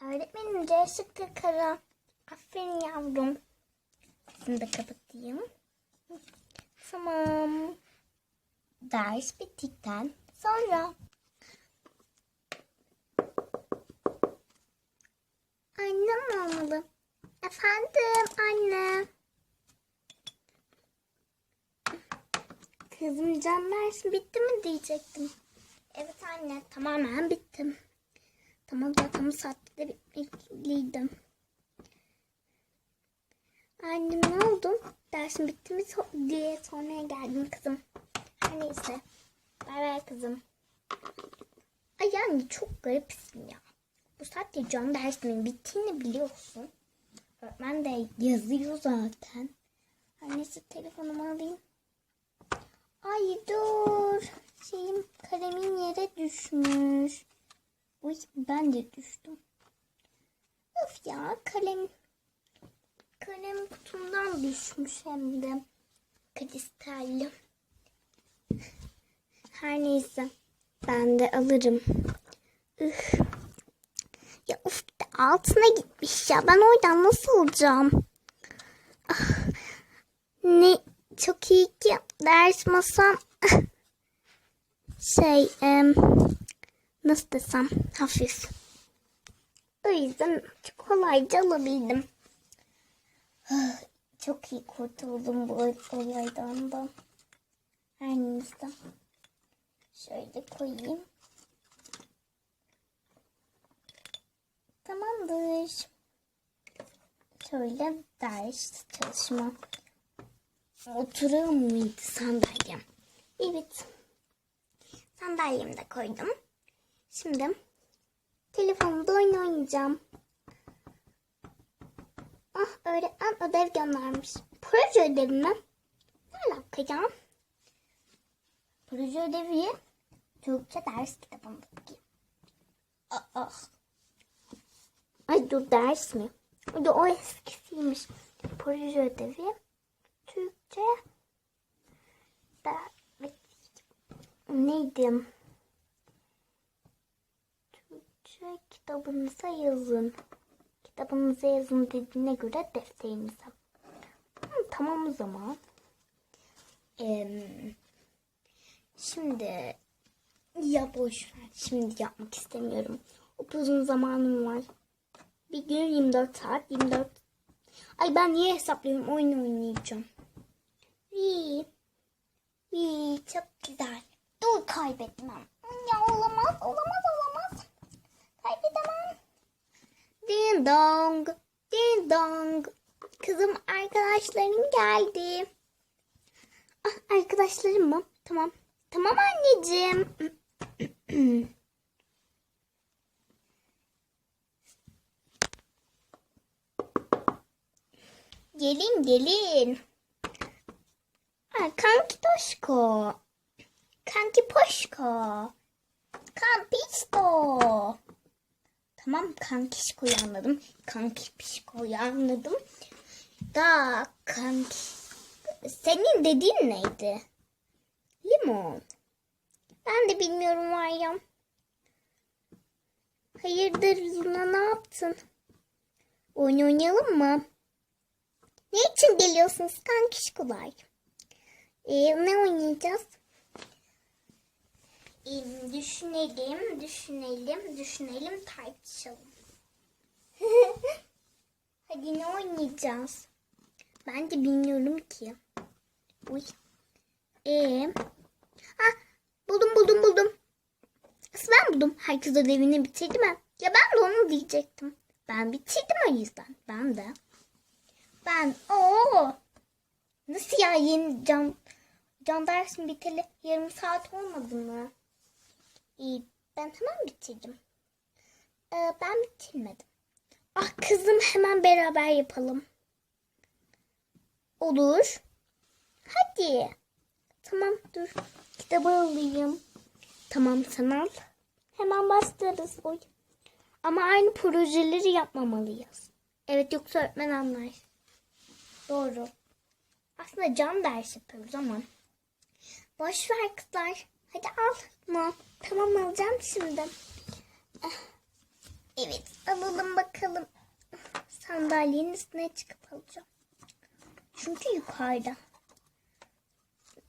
Öğretmenim C şıkkı kara. Aferin yavrum. Şimdi kapatayım. Tamam. Ders bittikten sonra. Annem olmalı. Efendim anne. Kızım can dersi bitti mi diyecektim. Evet anne tamamen bittim. Tamam zaten bu saatte de bitmeliydim. Annem ne oldu? Dersin bitti mi diye sonraya geldim kızım. Her neyse. Bay bay kızım. Ay yani çok garipsin ya. Bu saatte can dersinin bittiğini biliyorsun. Öğretmen de yazıyor zaten. Neyse telefonumu alayım. Ay dur. Şeyim kalemin yere düşmüş. Uy ben de düştüm. Of ya kalem kalem kutumdan düşmüş hem de kristalli. Her neyse ben de alırım. Üf. Ya of altına gitmiş ya ben oradan nasıl alacağım? Ah, ne çok iyi ki ders masam şey em, nasıl desem hafif. O yüzden çok kolayca alabildim. Ah, Çok iyi kurtuldum bu olaydan da. Her neyse. Şöyle koyayım. Tamamdır. Şöyle ders çalışma. Oturuyor muydu sandalyem? Evet. Sandalyemi de koydum. Şimdi telefonumda oyun oynayacağım. Ah öğretmen ödev göndermiş. Proje ödevi mi? Ne alaka ya? Proje ödevi Türkçe ders kitabındaki. Aa. Ay dur ders mi? O da o eskisiymiş. Proje ödevi Türkçe da neydi? Türkçe kitabınıza yazın. Kitabınıza yazın dediğine göre defterinize. Hı, tamam o zaman. Ee, şimdi ya boş ver. Şimdi yapmak istemiyorum. Uzun zamanım var. Bir gün 24 saat 24. Ay ben niye hesaplıyorum? Oyun oynayacağım. Vii. Vii çok güzel. Dur kaybetmem. Ya olamaz olamaz olamaz. Kaybedemem. Ding dong. Ding dong. Kızım arkadaşlarım geldi. Ah, arkadaşlarım mı? Tamam. Tamam anneciğim. gelin gelin. Ay, kanki Toşko. Kanki Poşko. Kampisto. Tamam kankişkoyu anladım. Kanki pişkoyu anladım. Da kanki. Senin dediğin neydi? Limon. Ben de bilmiyorum ya. Hayırdır Luna ne yaptın? Oyun oynayalım mı? Ne için geliyorsunuz kankişkolar? Ee, ne oynayacağız? Ee, düşünelim, düşünelim, düşünelim, tartışalım. Hadi ne oynayacağız? Ben de bilmiyorum ki. Uy. Ee, ha, buldum buldum buldum. Nasıl ben buldum? Herkes ödevini bitirdi mi? Ya ben de onu diyecektim. Ben bitirdim o yüzden. Ben de. Ben o Nasıl ya yeni can can dersim biteli yarım saat olmadı mı? İyi ben hemen bitirdim. Ee, ben bitirmedim. Ah kızım hemen beraber yapalım. Olur. Hadi. Tamam dur. Kitabı alayım. Tamam sen al. Hemen başlarız. Oy. Ama aynı projeleri yapmamalıyız. Evet yoksa öğretmen anlar. Doğru. Aslında can ders yapıyoruz ama. Boş ver kızlar. Hadi al. Tamam alacağım şimdi. Ah. Evet alalım bakalım. Sandalyenin üstüne çıkıp alacağım. Çünkü yukarıda.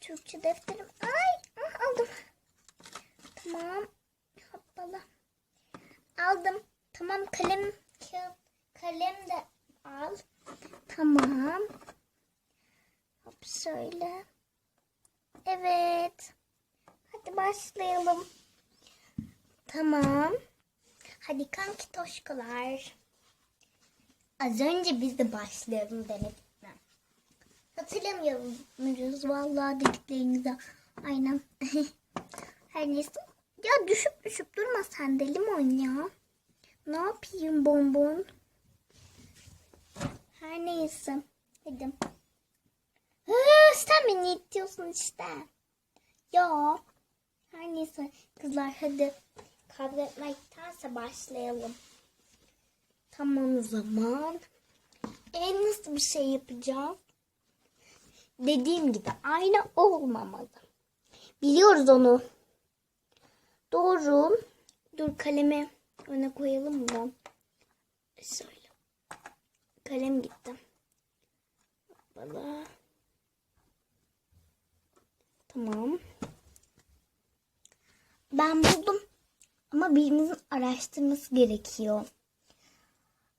Türkçe defterim. Ay ah, aldım. Tamam. Hoppala. Aldım. Tamam kalem kağıt kalem de al. Tamam. Hop şöyle. Evet. Hadi başlayalım. Tamam. Hadi kanki toşkolar. Az önce biz de başlayalım demedik mi? Hatırlamıyoruz vallahi dediklerinize. Aynen. Her neyse. Ya düşüp düşüp durma sen de limon ya. Ne yapayım bonbon? Her neyse. Hadi. Hı, sen beni itiyorsun işte. Ya. Her neyse kızlar hadi. Kavga etmektense başlayalım. Tamam o zaman. E nasıl bir şey yapacağız? Dediğim gibi aynı olmamalı. Biliyoruz onu. Doğru. Dur kalemi öne koyalım da. Şöyle. Kalem gitti. Bana. Tamam. Ben buldum. Ama birimizin araştırması gerekiyor.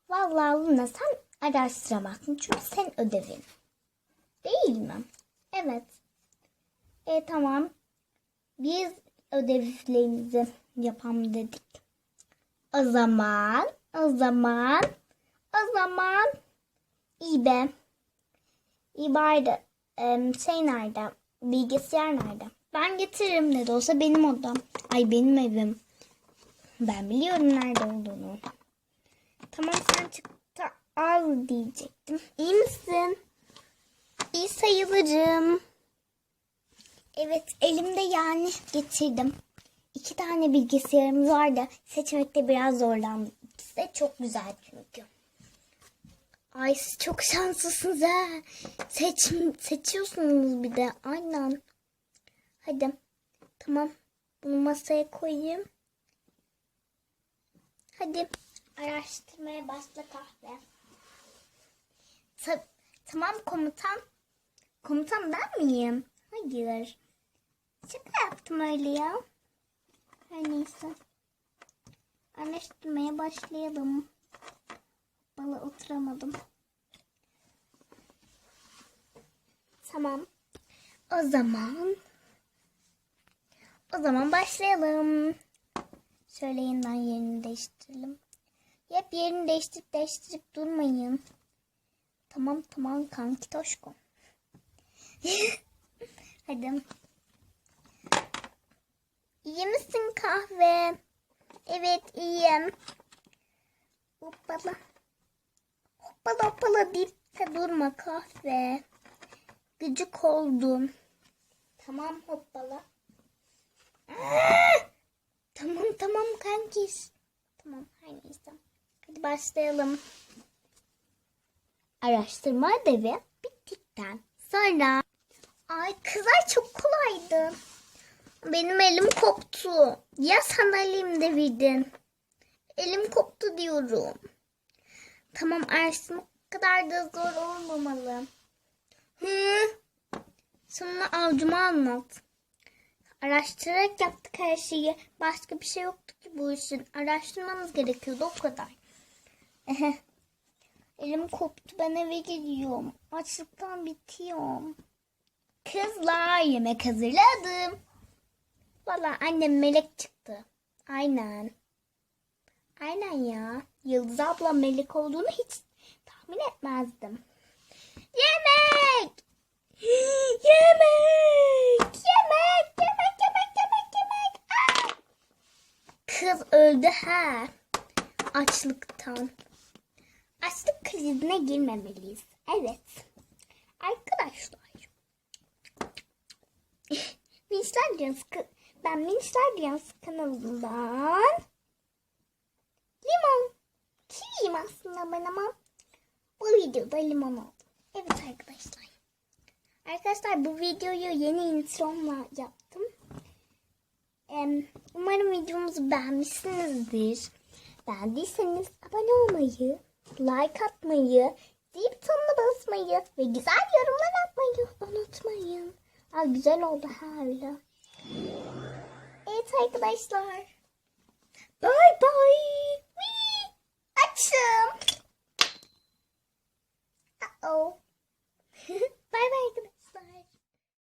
Vallahi Luna sen araştıramazsın. Çünkü sen ödevin. Değil mi? Evet. E tamam. Biz ödevlerimizi yapalım dedik. O zaman, o zaman, o zaman iyi be. İyi bari em, şey nerede? Bilgisayar nerede? Ben getiririm ne de olsa benim odam. Ay benim evim. Ben biliyorum nerede olduğunu. Tamam sen çık da al diyecektim. İyi misin? İyi sayılırım. Evet elimde yani getirdim. İki tane bilgisayarımız vardı. Seçmekte biraz zorlandım. İkisi de çok güzel çünkü. Ay siz çok şanslısınız ha. Seç, seçiyorsunuz bir de. Aynen. Hadi. Tamam. Bunu masaya koyayım. Hadi. Araştırmaya başla kahve. Ta- tamam komutan. Komutan ben miyim? Hayır. Şaka yaptım öyle ya. Her neyse. Araştırmaya başlayalım. Bana oturamadım. Tamam. O zaman o zaman başlayalım. Şöyle yeniden yerini değiştirelim. Hep yerini değiştirip değiştirip durmayın. Tamam tamam kanki toşko. Hadi. İyi misin kahve? Evet iyiyim. Hoppala. Hoppala deyip de durma kahve. Gıcık oldum. Tamam hoppala. Aa! Tamam tamam kankis. Tamam her neyse. Hadi başlayalım. Araştırma ödevi bittikten sonra Ay kızlar çok kolaydı. Benim elim koptu. Ya sandalyemi devirdin. Elim koptu diyorum. Tamam Ersin o kadar da zor olmamalı. Hı? Sonra avcuma anlat. Araştırarak yaptık her şeyi. Başka bir şey yoktu ki bu işin. Araştırmamız gerekiyordu o kadar. Elim koptu ben eve gidiyorum. Açlıktan bitiyorum. Kızlar yemek hazırladım. Valla annem melek çıktı. Aynen. Aynen ya. Yıldız abla melek olduğunu hiç tahmin etmezdim. Yemek! Yemek! Yemek! Yemek! Yemek! Yemek! Yemek! Aa! Kız öldü ha. Açlıktan. Açlık krizine girmemeliyiz. Evet. Arkadaşlar. Minişler Dünyası, ben Minişler Dünyası kanalından aslında ben ama bu videoda limon oldum. Evet arkadaşlar. Arkadaşlar bu videoyu yeni intromla yaptım. Umarım videomuzu beğenmişsinizdir. Beğendiyseniz abone olmayı, like atmayı, zil butonuna basmayı ve güzel yorumlar atmayı unutmayın. Aa, güzel oldu hala. Evet arkadaşlar. Uh oh. bye bye.